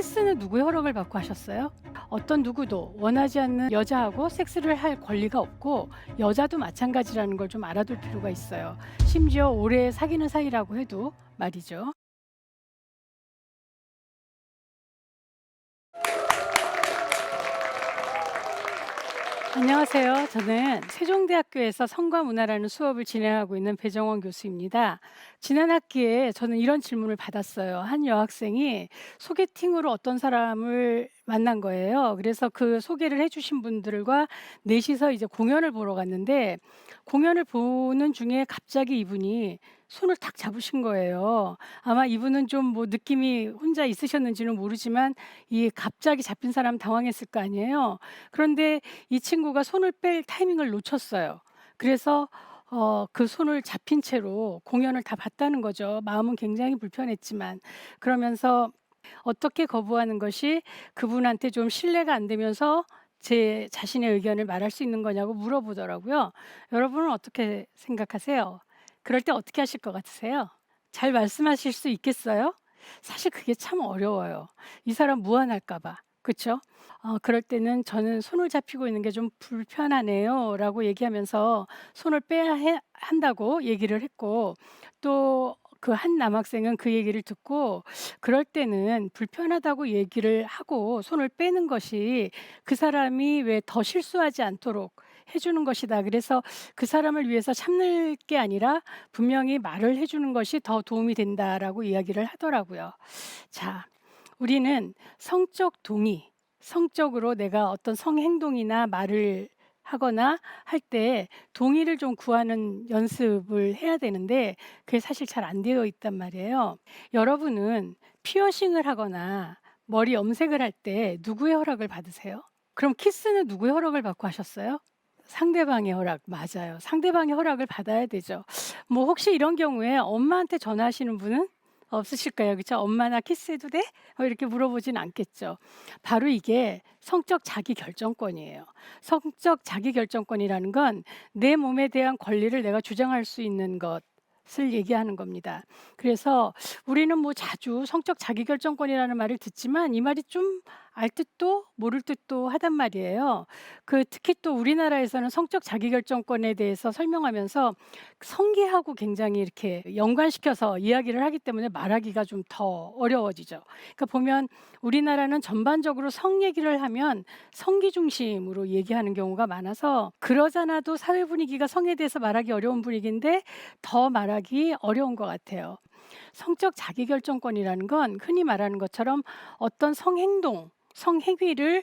키스는 누구의 허락을 받고 하셨어요? 어떤 누구도 원하지 않는 여자하고 섹스를 할 권리가 없고 여자도 마찬가지라는 걸 좀 알아둘 필요가 있어요. 심지어 오래 사귀는 사이라고 해도 말이죠. 안녕하세요. 저는 세종대학교에서 성과문화라는 수업을 진행하고 있는 배정원 교수입니다. 지난 학기에 저는 이런 질문을 받았어요. 한 여학생이 소개팅으로 어떤 사람을 만난 거예요. 그래서 그 소개를 해주신 분들과 넷이서 이제 공연을 보러 갔는데 공연을 보는 중에 갑자기 이분이 손을 탁 잡으신 거예요. 아마 이분은 좀 뭐 느낌이 혼자 있으셨는지는 모르지만 이 갑자기 잡힌 사람 당황했을 거 아니에요. 그런데 이 친구가 손을 뺄 타이밍을 놓쳤어요. 그래서 어, 그 손을 잡힌 채로 공연을 다 봤다는 거죠. 마음은 굉장히 불편했지만 그러면서 어떻게 거부하는 것이 그분한테 좀 신뢰가 안 되면서 제 자신의 의견을 말할 수 있는 거냐고 물어보더라고요. 여러분은 어떻게 생각하세요? 그럴 때 어떻게 하실 것 같으세요? 잘 말씀하실 수 있겠어요? 사실 그게 참 어려워요. 이 사람 무안할까 봐. 그렇죠? 어, 그럴 때는 저는 손을 잡히고 있는 게 좀 불편하네요. 라고 얘기하면서 손을 빼야 해, 한다고 얘기를 했고 또 그 한 남학생은 그 얘기를 듣고 그럴 때는 불편하다고 얘기를 하고 손을 빼는 것이 그 사람이 왜 더 실수하지 않도록 해주는 것이다. 그래서 그 사람을 위해서 참는 게 아니라 분명히 말을 해주는 것이 더 도움이 된다라고 이야기를 하더라고요. 자, 우리는 성적 동의, 성적으로 내가 어떤 성행동이나 말을 하거나 할 때 동의를 좀 구하는 연습을 해야 되는데 그게 사실 잘 안 되어 있단 말이에요. 여러분은 피어싱을 하거나 머리 염색을 할 때 누구의 허락을 받으세요? 그럼 키스는 누구의 허락을 받고 하셨어요? 상대방의 허락 맞아요. 상대방의 허락을 받아야 되죠. 뭐 혹시 이런 경우에 엄마한테 전화하시는 분은 없으실까요? 그렇죠? 엄마나 키스해도 돼? 어, 이렇게 물어보진 않겠죠. 바로 이게 성적 자기 결정권이에요. 성적 자기 결정권이라는 건 내 몸에 대한 권리를 내가 주장할 수 있는 것 을 얘기하는 겁니다. 그래서 우리는 뭐 자주 성적 자기 결정권이라는 말을 듣지만 이 말이 좀 알 듯도 모를 듯도 하단 말이에요. 그 특히 또 우리나라에서는 성적 자기 결정권에 대해서 설명하면서 성기하고 굉장히 이렇게 연관시켜서 이야기를 하기 때문에 말하기가 좀 더 어려워지죠. 그러니까 보면 우리나라는 전반적으로 성 얘기를 하면 성기 중심으로 얘기하는 경우가 많아서 그러잖아도 사회 분위기가 성에 대해서 말하기 어려운 분위기인데 더 말하기 어려운 것 같아요. 성적 자기결정권이라는 건 흔히 말하는 것처럼 어떤 성행동, 성행위를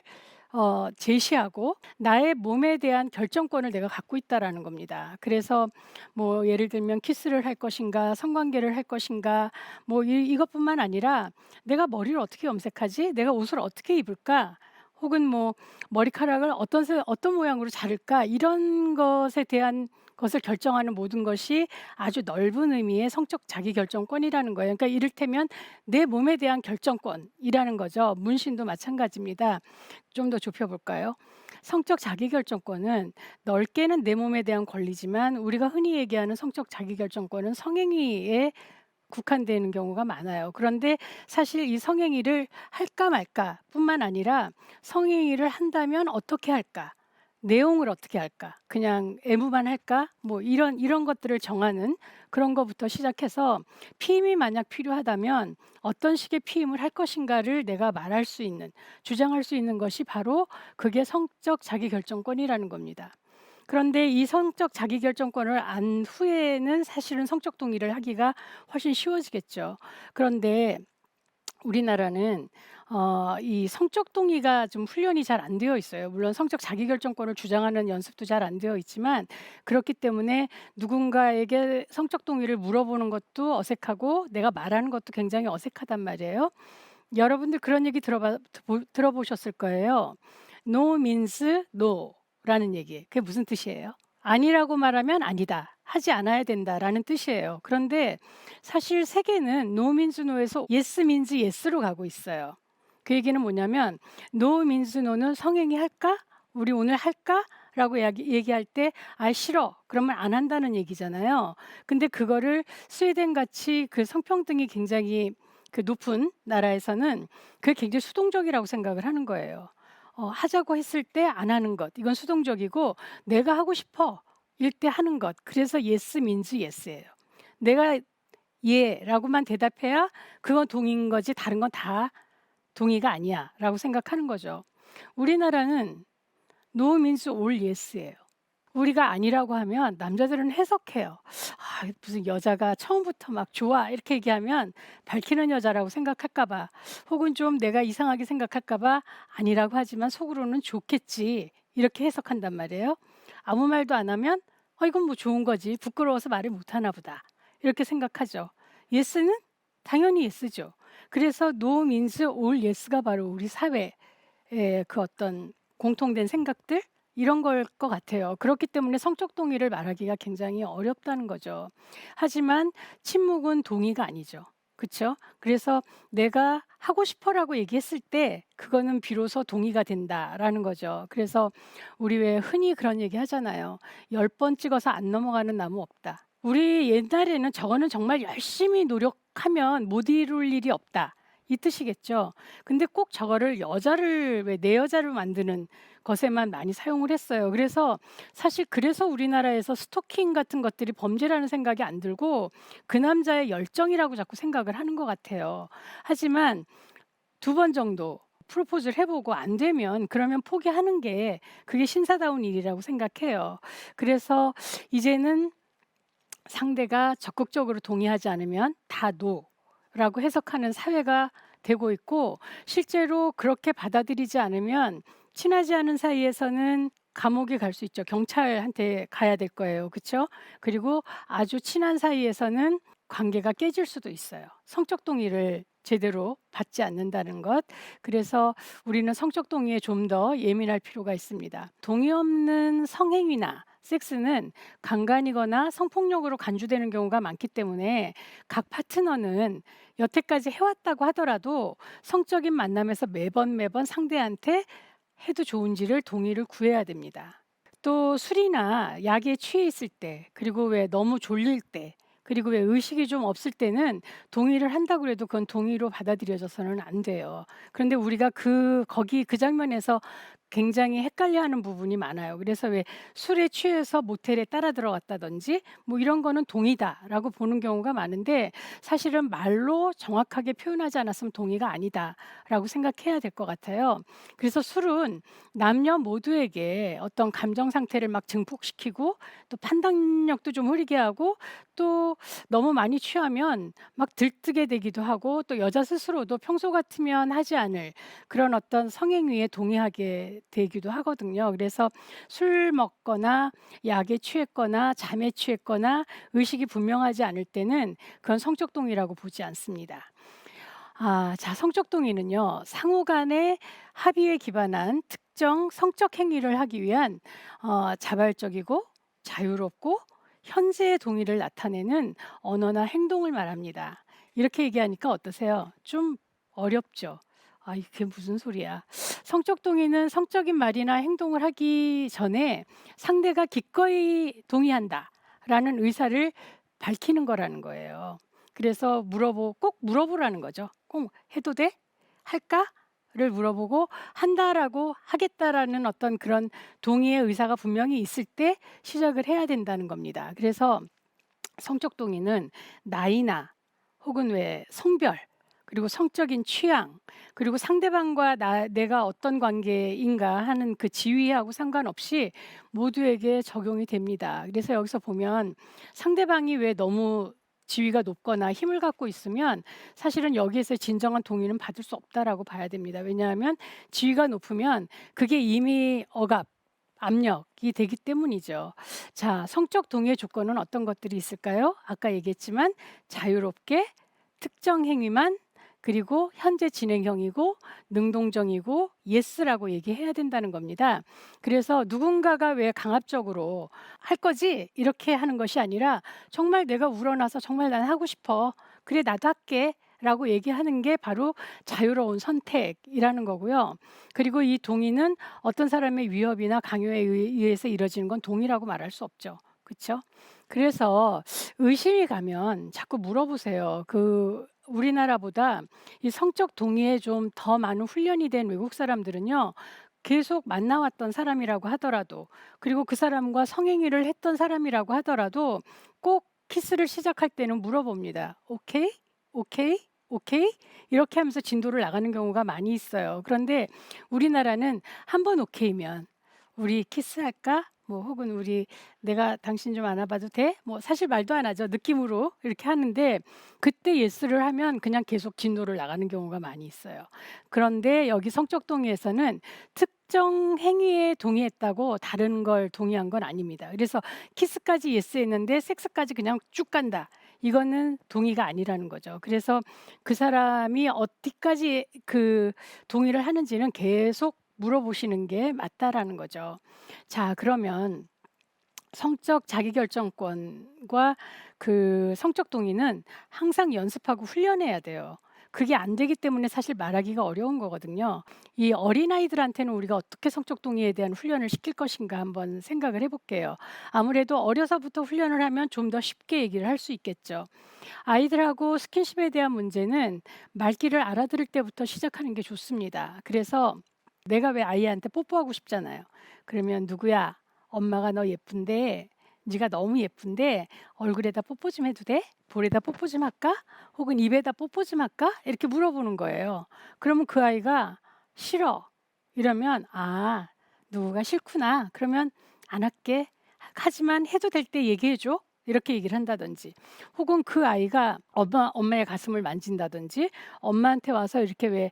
어, 제시하고 나의 몸에 대한 결정권을 내가 갖고 있다라는 겁니다. 그래서 뭐 예를 들면 키스를 할 것인가, 성관계를 할 것인가, 뭐 이, 이것뿐만 아니라 내가 머리를 어떻게 염색하지, 내가 옷을 어떻게 입을까, 혹은 뭐 머리카락을 어떤 세- 어떤 모양으로 자를까? 이런 것에 대한 것을 결정하는 모든 것이 아주 넓은 의미의 성적 자기 결정권이라는 거예요. 그러니까 이를테면 내 몸에 대한 결정권이라는 거죠. 문신도 마찬가지입니다. 좀 더 좁혀 볼까요? 성적 자기 결정권은 넓게는 내 몸에 대한 권리지만 우리가 흔히 얘기하는 성적 자기 결정권은 성행위에 국한되는 경우가 많아요. 그런데 사실 이 성행위를 할까 말까 뿐만 아니라 성행위를 한다면 어떻게 할까? 내용을 어떻게 할까? 그냥 애무만 할까? 뭐 이런 이런 것들을 정하는 그런 것부터 시작해서 피임이 만약 필요하다면 어떤 식의 피임을 할 것인가를 내가 말할 수 있는 주장할 수 있는 것이 바로 그게 성적 자기 결정권이라는 겁니다. 그런데 이 성적 자기 결정권을 안 후에는 사실은 성적 동의를 하기가 훨씬 쉬워지겠죠. 그런데 우리나라는 어, 이 성적 동의가 좀 훈련이 잘 안 되어 있어요. 물론 성적 자기결정권을 주장하는 연습도 잘 안 되어 있지만 그렇기 때문에 누군가에게 성적 동의를 물어보는 것도 어색하고 내가 말하는 것도 굉장히 어색하단 말이에요. 여러분들 그런 얘기 들어봐, 보- 들어보셨을 거예요. No means no라는 얘기. 그게 무슨 뜻이에요? 아니라고 말하면 아니다. 하지 않아야 된다라는 뜻이에요. 그런데 사실 세계는 yes means yes로 가고 있어요. 그 얘기는 뭐냐면 no는 성행위 할까? 우리 오늘 할까? 라고 얘기할 때, 아, 싫어. 그러면 안 한다는 얘기잖아요. 근데 그거를 스웨덴 같이 그 성평등이 굉장히 그 높은 나라에서는 그게 굉장히 수동적이라고 생각을 하는 거예요. 어, 하자고 했을 때 안 하는 것 이건 수동적이고 내가 하고 싶어 일 때 하는 것 그래서 yes means yes예요. 내가 예라고만 대답해야 그건 동의인 거지 다른 건 다 동의가 아니야라고 생각하는 거죠. 우리나라는 no means all yes예요. 우리가 아니라고 하면 남자들은 해석해요. 아, 무슨 여자가 처음부터 막 좋아 이렇게 얘기하면 밝히는 여자라고 생각할까봐 혹은 좀 내가 이상하게 생각할까봐 아니라고 하지만 속으로는 좋겠지 이렇게 해석한단 말이에요. 아무 말도 안 하면 어, 이건 뭐 좋은 거지 부끄러워서 말을 못하나 보다 이렇게 생각하죠. 예스는 당연히 예스죠. 그래서 no means all yes가 바로 우리 사회의 그 어떤 공통된 생각들 이런 걸 것 같아요. 그렇기 때문에 성적 동의를 말하기가 굉장히 어렵다는 거죠. 하지만 침묵은 동의가 아니죠. 그렇죠? 그래서 내가 하고 싶어라고 얘기했을 때 그거는 비로소 동의가 된다라는 거죠. 그래서 우리 왜 흔히 그런 얘기 하잖아요. 열 번 찍어서 안 넘어가는 나무 없다. 우리 옛날에는 저거는 정말 열심히 노력하면 못 이룰 일이 없다. 이 뜻이겠죠. 근데 꼭 저거를 여자를 왜 내 여자를 만드는 것에만 많이 사용을 했어요. 그래서 사실 그래서 우리나라에서 스토킹 같은 것들이 범죄라는 생각이 안 들고 그 남자의 열정이라고 자꾸 생각을 하는 것 같아요. 하지만 두 번 정도 프로포즈를 해보고 안 되면 그러면 포기하는 게 그게 신사다운 일이라고 생각해요. 그래서 이제는 상대가 적극적으로 동의하지 않으면 다 노라고 해석하는 사회가 되고 있고 실제로 그렇게 받아들이지 않으면 친하지 않은 사이에서는 감옥에 갈 수 있죠. 경찰한테 가야 될 거예요. 그렇죠? 그리고 아주 친한 사이에서는 관계가 깨질 수도 있어요. 성적 동의를 제대로 받지 않는다는 것. 그래서 우리는 성적 동의에 좀 더 예민할 필요가 있습니다. 동의 없는 성행위나 섹스는 강간이거나 성폭력으로 간주되는 경우가 많기 때문에 각 파트너는 여태까지 해왔다고 하더라도 성적인 만남에서 매번 매번 상대한테 해도 좋은지를 동의를 구해야 됩니다. 또 술이나 약에 취해 있을 때, 그리고 왜 너무 졸릴 때, 그리고 왜 의식이 좀 없을 때는 동의를 한다고 해도 그건 동의로 받아들여져서는 안 돼요. 그런데 우리가 그 거기 그 장면에서 굉장히 헷갈려하는 부분이 많아요. 그래서 왜 술에 취해서 모텔에 따라 들어갔다든지 뭐 이런 거는 동의다라고 보는 경우가 많은데 사실은 말로 정확하게 표현하지 않았으면 동의가 아니다라고 생각해야 될 것 같아요. 그래서 술은 남녀 모두에게 어떤 감정 상태를 막 증폭시키고 또 판단력도 좀 흐리게 하고 또 너무 많이 취하면 막 들뜨게 되기도 하고 또 여자 스스로도 평소 같으면 하지 않을 그런 어떤 성행위에 동의하게 되기도 하거든요. 그래서 술 먹거나 약에 취했거나 잠에 취했거나 의식이 분명하지 않을 때는 그건 성적 동의라고 보지 않습니다. 아, 자, 성적 동의는요, 상호 간의 합의에 기반한 특정 성적 행위를 하기 위한 어, 자발적이고 자유롭고 현재의 동의를 나타내는 언어나 행동을 말합니다. 이렇게 얘기하니까 어떠세요? 좀 어렵죠? 아, 이게 무슨 소리야. 성적 동의는 성적인 말이나 행동을 하기 전에 상대가 기꺼이 동의한다. 라는 의사를 밝히는 거라는 거예요. 그래서 물어보, 꼭 물어보라는 거죠. 꼭 해도 돼? 할까? 를 물어보고 한다라고 하겠다라는 어떤 그런 동의의 의사가 분명히 있을 때 시작을 해야 된다는 겁니다. 그래서 성적 동의는 나이나 혹은 왜 성별 그리고 성적인 취향, 그리고 상대방과 나, 내가 어떤 관계인가 하는 그 지위하고 상관없이 모두에게 적용이 됩니다. 그래서 여기서 보면 상대방이 왜 너무 지위가 높거나 힘을 갖고 있으면 사실은 여기에서 진정한 동의는 받을 수 없다라고 봐야 됩니다. 왜냐하면 지위가 높으면 그게 이미 억압, 압력이 되기 때문이죠. 자, 성적 동의의 조건은 어떤 것들이 있을까요? 아까 얘기했지만 자유롭게 특정 행위만 그리고 현재 진행형이고 능동적이고 예스라고 얘기해야 된다는 겁니다. 그래서 누군가가 왜 강압적으로 할 거지 이렇게 하는 것이 아니라 정말 내가 우러나서 정말 난 하고 싶어. 그래 나도 할게. 라고 얘기하는 게 바로 자유로운 선택이라는 거고요. 그리고 이 동의는 어떤 사람의 위협이나 강요에 의해서 이뤄지는 건 동의라고 말할 수 없죠. 그렇죠? 그래서 의심이 가면 자꾸 물어보세요. 그 우리나라보다 이 성적 동의에 좀 더 많은 훈련이 된 외국 사람들은요. 계속 만나왔던 사람이라고 하더라도 그리고 그 사람과 성행위를 했던 사람이라고 하더라도 꼭 키스를 시작할 때는 물어봅니다. "오케이? 오케이? 오케이?" 이렇게 하면서 진도를 나가는 경우가 많이 있어요. 그런데 우리나라는 한 번 오케이면 "우리 키스할까?" 뭐 혹은 "우리 내가 당신 좀 안아 봐도 돼?" 뭐 사실 말도 안 하죠. 느낌으로 이렇게 하는데 그때 예스를 하면 그냥 계속 진도를 나가는 경우가 많이 있어요. 그런데 여기 성적 동의에서는 특정 행위에 동의했다고 다른 걸 동의한 건 아닙니다. 그래서 키스까지 예스했는데 섹스까지 그냥 쭉 간다. 이거는 동의가 아니라는 거죠. 그래서 그 사람이 어디까지 그 동의를 하는지는 계속 물어보시는 게 맞다라는 거죠. 자 그러면 성적 자기결정권과 그 성적 동의는 항상 연습하고 훈련해야 돼요. 그게 안 되기 때문에 사실 말하기가 어려운 거거든요. 이 어린아이들한테는 우리가 어떻게 성적 동의에 대한 훈련을 시킬 것인가 한번 생각을 해 볼게요. 아무래도 어려서부터 훈련을 하면 좀 더 쉽게 얘기를 할 수 있겠죠. 아이들하고 스킨십에 대한 문제는 말귀를 알아들을 때부터 시작하는 게 좋습니다. 그래서 내가 왜 아이한테 뽀뽀하고 싶잖아요. 그러면 "누구야? 엄마가 너 예쁜데 네가 너무 예쁜데 얼굴에다 뽀뽀 좀 해도 돼? 볼에다 뽀뽀 좀 할까? 혹은 입에다 뽀뽀 좀 할까?" 이렇게 물어보는 거예요. 그러면 그 아이가 "싫어." 이러면 "아 누구가 싫구나. 그러면 안 할게. 하지만 해도 될 때 얘기해 줘." 이렇게 얘기를 한다든지 혹은 그 아이가 엄마 엄마의 가슴을 만진다든지 엄마한테 와서 이렇게 왜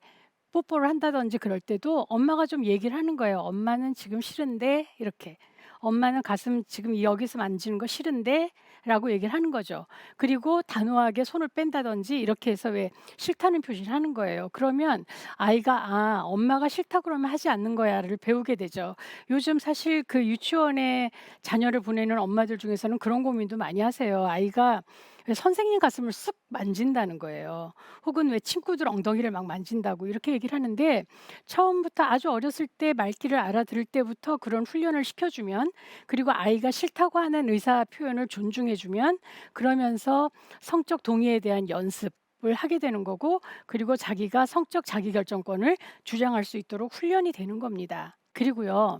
뽀뽀를 한다든지 그럴 때도 엄마가 좀 얘기를 하는 거예요. "엄마는 지금 싫은데." 이렇게. "엄마는 가슴 지금 여기서 만지는 거 싫은데."라고 얘기를 하는 거죠. 그리고 단호하게 손을 뺀다든지 이렇게 해서 왜 싫다는 표시를 하는 거예요. 그러면 아이가 '아 엄마가 싫다 그러면 하지 않는 거야.'를 배우게 되죠. 요즘 사실 그 유치원에 자녀를 보내는 엄마들 중에서는 그런 고민도 많이 하세요. 아이가 왜 선생님 가슴을 쓱 만진다는 거예요. 혹은 왜 친구들 엉덩이를 막 만진다고 이렇게 얘기를 하는데 처음부터 아주 어렸을 때 말귀를 알아들을 때부터 그런 훈련을 시켜주면 그리고 아이가 싫다고 하는 의사 표현을 존중해 주면 그러면서 성적 동의에 대한 연습 을 하게 되는 거고 그리고 자기가 성적 자기결정권을 주장할 수 있도록 훈련이 되는 겁니다. 그리고요.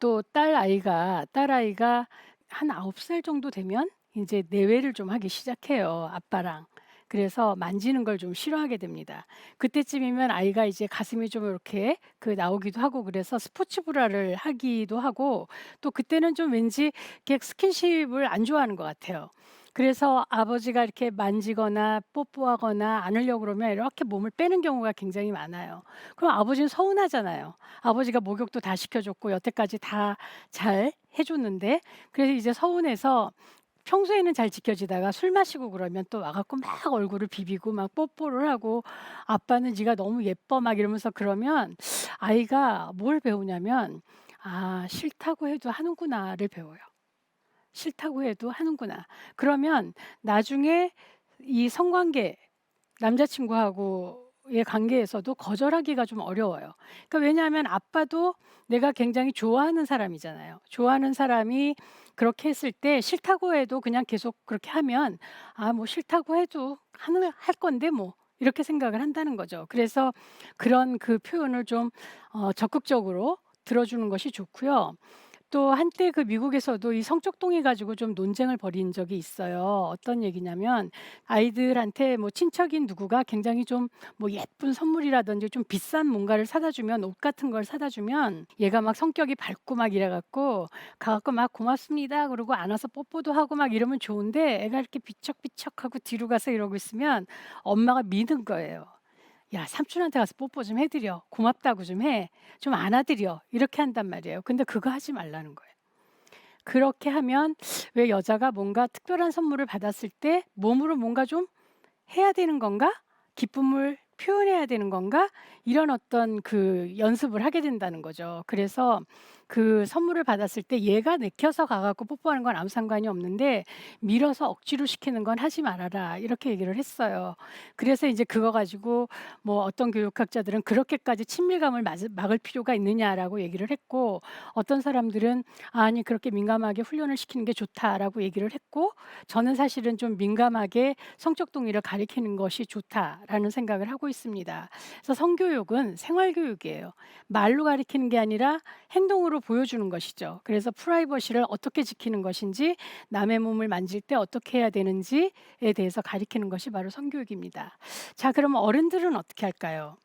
또 딸 아이가 딸 아이가 한 9살 정도 되면 인제 내외를 좀 하기 시작해요, 아빠랑. 그래서 만지는 걸 좀 싫어하게 됩니다. 그때쯤이면 아이가 이제 가슴이 좀 이렇게 그 나오기도 하고 그래서 스포츠 브라를 하기도 하고 또 그때는 좀 왠지 이렇게 스킨십을 안 좋아하는 것 같아요. 그래서 아버지가 이렇게 만지거나 뽀뽀하거나 안으려고 그러면 이렇게 몸을 빼는 경우가 굉장히 많아요. 그럼 아버지는 서운하잖아요. 아버지가 목욕도 다 시켜 줬고 여태까지 다 잘 해 줬는데 그래서 이제 서운해서 평소에는 잘 지켜지다가 술 마시고 그러면 또 와 갖고 막 얼굴을 비비고 막 뽀뽀를 하고 "아빠는 네가 너무 예뻐." 막 이러면서 그러면 아이가 뭘 배우냐면 '아 싫다고 해도 하는구나.'를 배워요. '싫다고 해도 하는구나.' 그러면 나중에 이 성관계 남자친구하고 의 관계에서도 거절하기가 좀 어려워요. 그러니까 왜냐하면 아빠도 내가 굉장히 좋아하는 사람이잖아요. 좋아하는 사람이 그렇게 했을 때 싫다고 해도 그냥 계속 그렇게 하면 '아 뭐 싫다고 해도 하는 할 건데 뭐.' 이렇게 생각을 한다는 거죠. 그래서 그런 그 표현을 좀 어 적극적으로 들어주는 것이 좋고요. 또 한때 그 미국에서도 이 성적 동의 가지고 좀 논쟁을 벌인 적이 있어요. 어떤 얘기냐면 아이들한테 뭐 친척인 누구가 굉장히 좀 뭐 예쁜 선물이라든지 좀 비싼 뭔가를 사다 주면 옷 같은 걸 사다 주면 얘가 막 성격이 밝고 막 이래 갖고 가 갖고 막 "고맙습니다." 그러고 안아서 뽀뽀도 하고 막 이러면 좋은데 애가 이렇게 비척비척하고 뒤로 가서 이러고 있으면 엄마가 미는 거예요. " 야 삼촌한테 가서 뽀뽀 좀 해 드려. 고맙다고 좀 해. 좀 안아 드려." 이렇게 한단 말이에요. 근데 그거 하지 말라는 거예요. 그렇게 하면 왜 여자가 뭔가 특별한 선물을 받았을 때 몸으로 뭔가 좀 해야 되는 건가? 기쁨을 표현해야 되는 건가? 이런 어떤 그 연습을 하게 된다는 거죠. 그래서 그 선물을 받았을 때 얘가 내켜서 가 갖고 뽀뽀하는 건 아무 상관이 없는데 밀어서 억지로 시키는 건 하지 말아라. 이렇게 얘기를 했어요. 그래서 이제 그거 가지고 뭐 어떤 교육학자들은 그렇게까지 친밀감을 맞- 막을 필요가 있느냐라고 얘기를 했고 어떤 사람들은 아니 그렇게 민감하게 훈련을 시키는 게 좋다라고 얘기를 했고 저는 사실은 좀 민감하게 성적 동의를 가리키는 것이 좋다라는 생각을 하고 있습니다. 그래서 성교육은 생활교육이에요. 말로 가리키는 게 아니라 행동으로 보여주는 것이죠. 그래서 프라이버시를 어떻게 지키는 것인지 남의 몸을 만질 때 어떻게 해야 되는지에 대해서 가리키는 것이 바로 성교육입니다. 자, 그럼 어른들은 어떻게 할까요?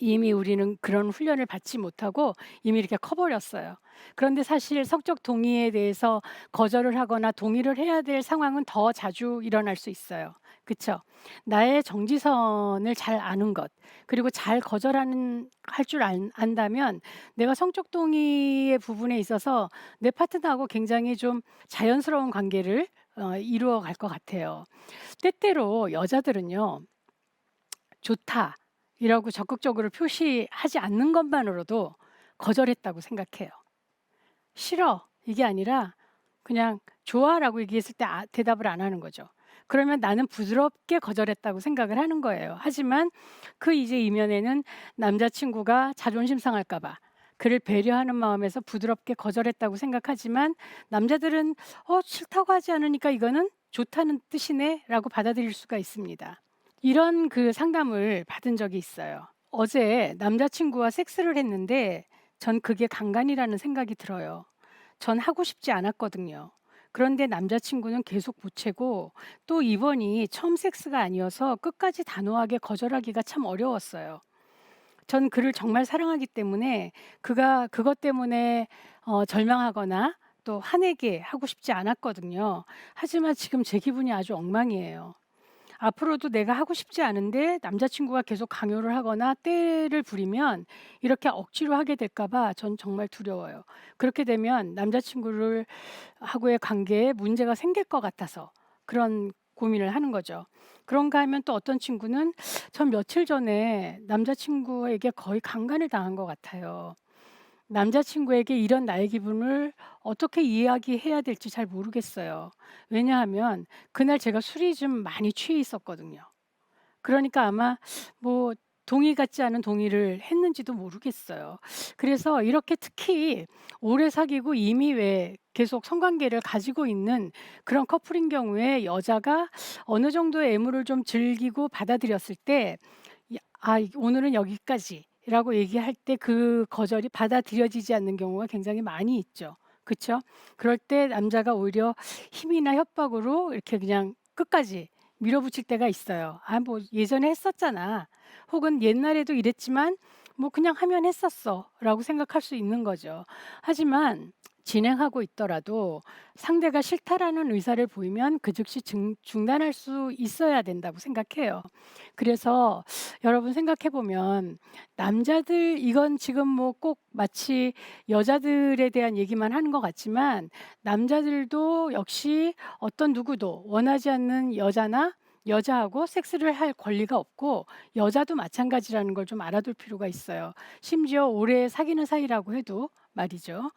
이미 우리는 그런 훈련을 받지 못하고 이미 이렇게 커버렸어요. 그런데 사실 성적 동의에 대해서 거절을 하거나 동의를 해야 될 상황은 더 자주 일어날 수 있어요. 그쵸? 나의 정지선을 잘 아는 것, 그리고 잘 거절하는, 할 줄 안다면 내가 성적 동의의 부분에 있어서 내 파트너하고 굉장히 좀 자연스러운 관계를 어, 이루어 갈 것 같아요. 때때로 여자들은요, 좋다. 이라고 적극적으로 표시하지 않는 것만으로도 거절했다고 생각해요. 싫어. 이게 아니라 그냥 좋아라고 얘기했을 때 아- 대답을 안 하는 거죠. 그러면 나는 부드럽게 거절했다고 생각을 하는 거예요. 하지만 그 이제 이면에는 남자친구가 자존심 상할까봐 그를 배려하는 마음에서 부드럽게 거절했다고 생각하지만 남자들은 어, 싫다고 하지 않으니까 이거는 좋다는 뜻이네라고 받아들일 수가 있습니다. 이런 그 상담을 받은 적이 있어요. 어제 남자친구와 섹스를 했는데 전 그게 강간이라는 생각이 들어요. 전 하고 싶지 않았거든요. 그런데 남자친구는 계속 보채고 또 이번이 처음 섹스가 아니어서 끝까지 단호하게 거절하기가 참 어려웠어요. 전 그를 정말 사랑하기 때문에 그가 그것 때문에 어, 절망하거나 또 화내게 하고 싶지 않았거든요. 하지만 지금 제 기분이 아주 엉망이에요. 앞으로도 내가 하고 싶지 않은데 남자친구가 계속 강요를 하거나 때를 부리면 이렇게 억지로 하게 될까봐 전 정말 두려워요. 그렇게 되면 남자친구를 하고의 관계에 문제가 생길 것 같아서 그런 고민을 하는 거죠. 그런가 하면 또 어떤 친구는 전 며칠 전에 남자친구에게 거의 강간을 당한 것 같아요. 남자친구에게 이런 나의 기분을 어떻게 이야기해야 될지 잘 모르겠어요. 왜냐하면 그날 제가 술이 좀 많이 취해 있었거든요. 그러니까 아마 뭐 동의 같지 않은 동의를 했는지도 모르겠어요. 그래서 이렇게 특히 오래 사귀고 이미 왜 계속 성관계를 가지고 있는 그런 커플인 경우에 여자가 어느 정도의 애무를 좀 즐기고 받아들였을 때, 야, 아, 오늘은 여기까지. 라고 얘기할 때 그 거절이 받아들여지지 않는 경우가 굉장히 많이 있죠. 그쵸? 그럴 때 남자가 오히려 힘이나 협박으로 이렇게 그냥 끝까지 밀어붙일 때가 있어요. 아, 뭐 예전에 했었잖아. 혹은 옛날에도 이랬지만 뭐 그냥 하면 했었어. 라고 생각할 수 있는 거죠. 하지만 진행하고 있더라도 상대가 싫다라는 의사를 보이면 그 즉시 중, 중단할 수 있어야 된다고 생각해요. 그래서 여러분 생각해 보면 남자들 이건 지금 뭐 꼭 마치 여자들에 대한 얘기만 하는 것 같지만 남자들도 역시 어떤 누구도 원하지 않는 여자나 여자하고 섹스를 할 권리가 없고 여자도 마찬가지라는 걸 좀 알아둘 필요가 있어요. 심지어 오래 사귀는 사이라고 해도 말이죠.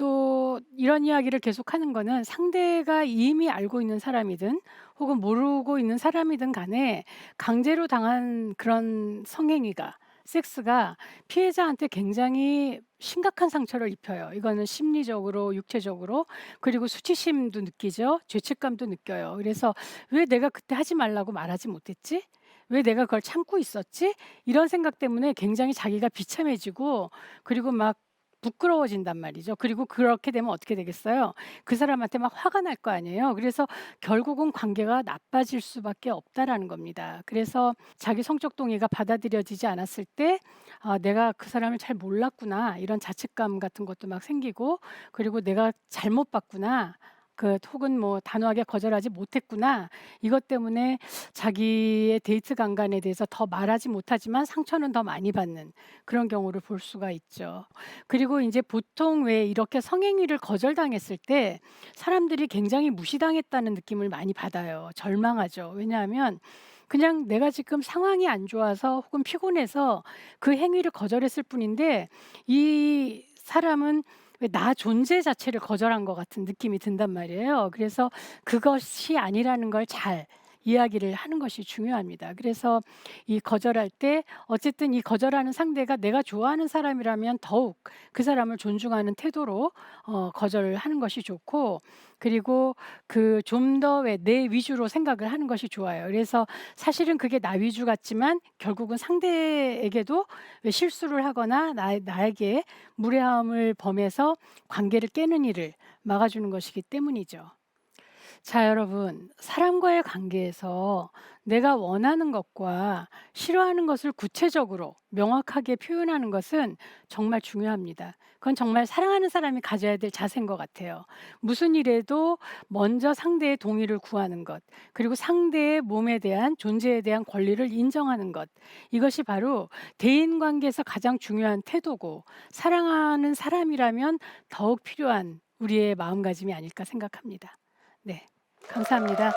또 이런 이야기를 계속하는 거는 상대가 이미 알고 있는 사람이든 혹은 모르고 있는 사람이든 간에 강제로 당한 그런 성행위가 섹스가 피해자한테 굉장히 심각한 상처를 입혀요. 이거는 심리적으로, 육체적으로, 그리고 수치심도 느끼죠. 죄책감도 느껴요. 그래서 왜 내가 그때 하지 말라고 말하지 못했지? 왜 내가 그걸 참고 있었지? 이런 생각 때문에 굉장히 자기가 비참해지고, 그리고 막 부끄러워진단 말이죠. 그리고 그렇게 되면 어떻게 되겠어요? 그 사람한테 막 화가 날 거 아니에요. 그래서 결국은 관계가 나빠질 수밖에 없다라는 겁니다. 그래서 자기 성적 동의가 받아들여지지 않았을 때 아, 내가 그 사람을 잘 몰랐구나 이런 자책감 같은 것도 막 생기고 그리고 내가 잘못 봤구나. 그 혹은 뭐 단호하게 거절하지 못했구나. 이것 때문에 자기의 데이트 강간에 대해서 더 말하지 못하지만 상처는 더 많이 받는 그런 경우를 볼 수가 있죠. 그리고 이제 보통 왜 이렇게 성행위를 거절당했을 때 사람들이 굉장히 무시당했다는 느낌을 많이 받아요. 절망하죠. 왜냐하면 그냥 내가 지금 상황이 안 좋아서 혹은 피곤해서 그 행위를 거절했을 뿐인데 이 사람은 왜 나 존재 자체를 거절한 것 같은 느낌이 든단 말이에요. 그래서 그것이 아니라는 걸 잘 이야기를 하는 것이 중요합니다. 그래서 이 거절할 때 어쨌든 이 거절하는 상대가 내가 좋아하는 사람이라면 더욱 그 사람을 존중하는 태도로 어 거절을 하는 것이 좋고 그리고 그 좀 더 왜 내 위주로 생각을 하는 것이 좋아요. 그래서 사실은 그게 나 위주 같지만 결국은 상대에게도 왜 실수를 하거나 나 나에게 무례함을 범해서 관계를 깨는 일을 막아주는 것이기 때문이죠. 자, 여러분. 사람과의 관계에서 내가 원하는 것과 싫어하는 것을 구체적으로 명확하게 표현하는 것은 정말 중요합니다. 그건 정말 사랑하는 사람이 가져야 될 자세인 것 같아요. 무슨 일에도 먼저 상대의 동의를 구하는 것, 그리고 상대의 몸에 대한 존재에 대한 권리를 인정하는 것. 이것이 바로 대인 관계에서 가장 중요한 태도고 사랑하는 사람이라면 더욱 필요한 우리의 마음가짐이 아닐까 생각합니다. 네. 감사합니다.